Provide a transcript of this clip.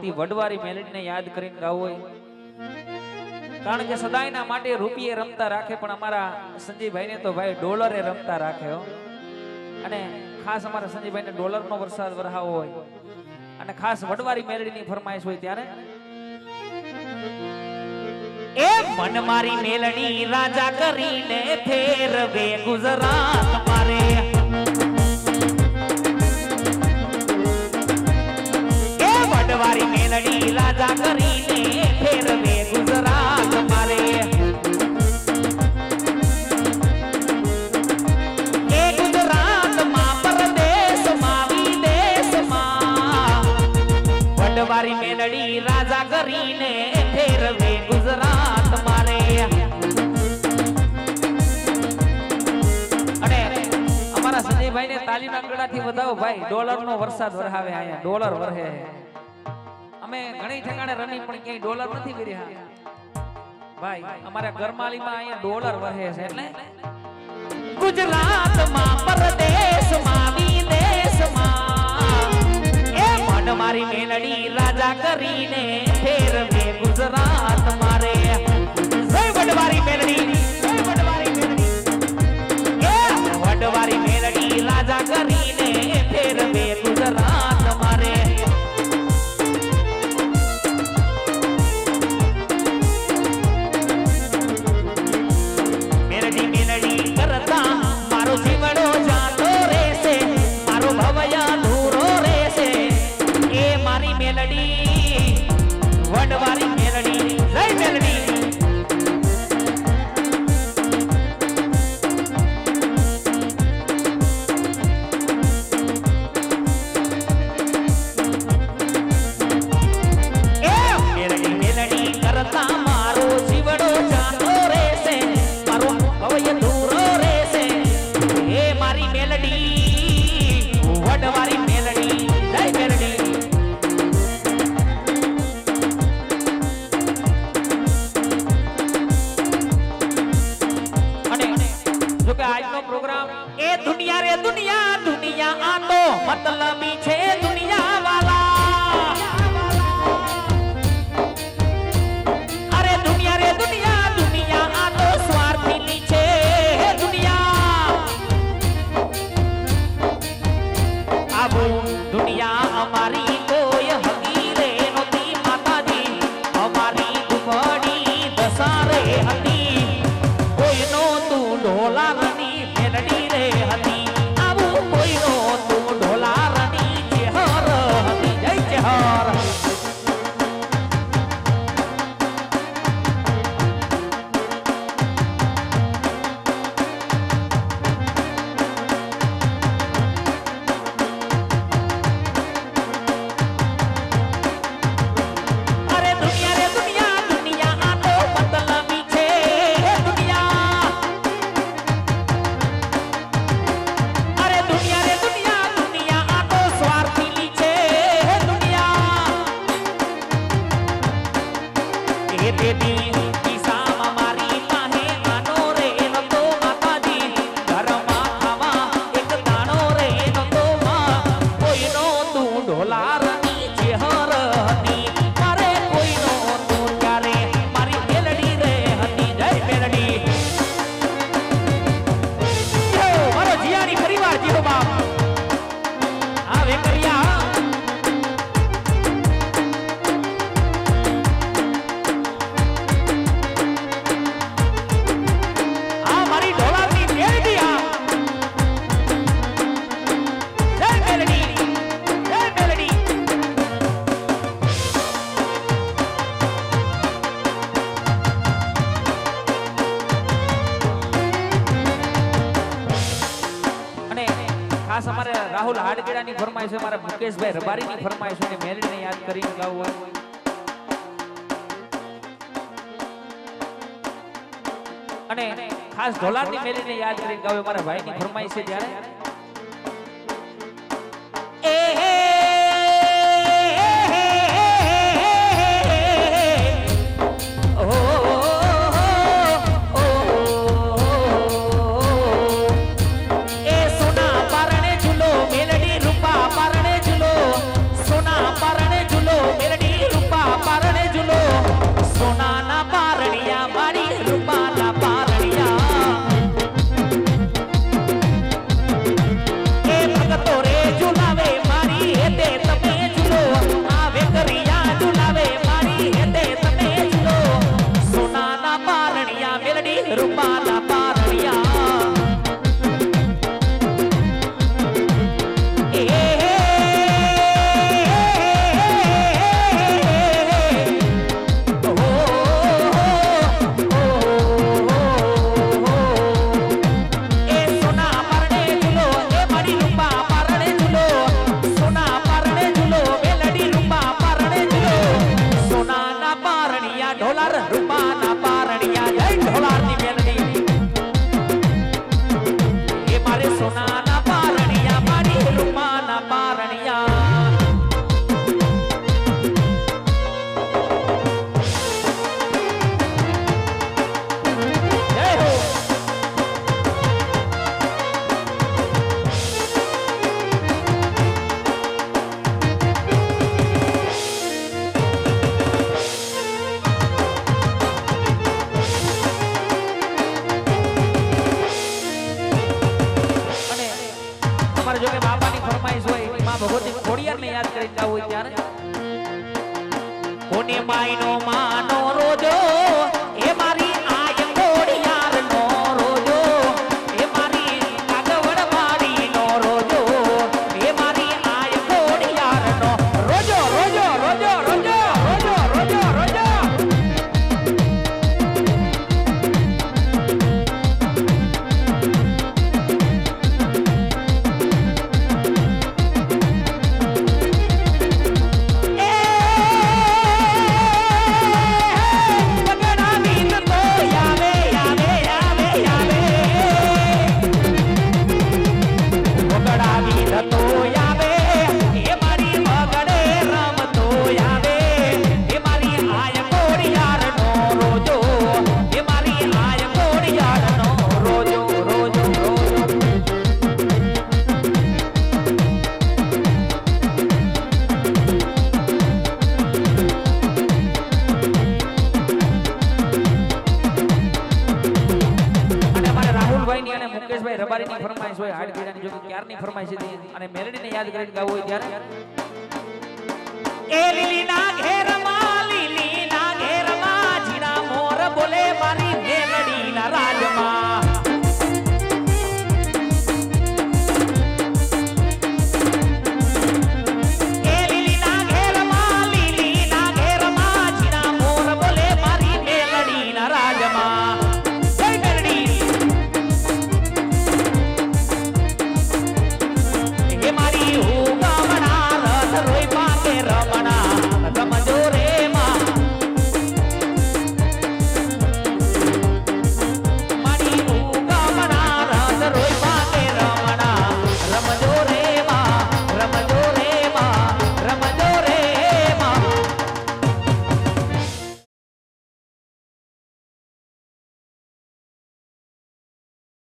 તી વડવારી મેલેડીને યાદ કરીને ગાવ હોય. કારણ કે સદાયના માટે રૂપિયે રમતા રાખે, પણ અમારા સંજયભાઈને તો ભાઈ ડોલરે રમતા રાખે અને ખાસ અમારા સંજયભાઈને ડોલરનો વરસાદ વરહાવો હોય. અને ખાસ વડવારી મેલડીની ફરમાઈશ હોય ત્યારે, એ મન મારી મેલડી રાજા કરીને ફેરવે ગુજરાત મારે. મેલડી રાજા કરીને ફેરવે ગુજરાત મારે. રાજા કરીને ફેરવે ગુજરાત મારે. સંજયભાઈ ને તાલીના ગળાથી વધાવો ભાઈ. ડોલર નો વરસાદ વરહાવે અહીંયા. ડોલર વરહે. અમે ઘણી ઠેકાણે રમી પણ ક્યાંય ડોલર નથી કર્યા ભાઈ, અમારા ગરમાલીમાં અહીંયા ડોલર વહે છે એટલે. ગુજરાતમાં પરદેશમાં, વિદેશમાં. એ મારી મેલડી રાજા કરીને ફેરવે ગુજરાત મારે વડવારી મેલડી. મેલડી વડવારી મેલડી, જય મેલડી. અને જો કે આજનો પ્રોગ્રામ, એ દુનિયા રે દુનિયા દુનિયા આ તો મતલબી આવું દુનિયા એ ખાસ અમારે રાહુલ હાડગેડાની ફરમાઈશ છે મારા મુકેશભાઈ રબારીની ફરમાઈશ છે મેલડીને યાદ કરીને ગાવું હોય. અને ખાસ ઢોલારની મેલીને યાદ કરીને ગાવે મારા ભાઈની ફરમાઈશ છે ત્યારે. નીકળી જવું ત્યારે કોની નો માનો રોજો? રબારીની ફરમાઈશ હોય, હાડ પીડાની જો ક્યારની ફરમાઈશ હતી? અને મેલડીને યાદ કરીને ગાવું હોય ત્યારે? એ લીલી ના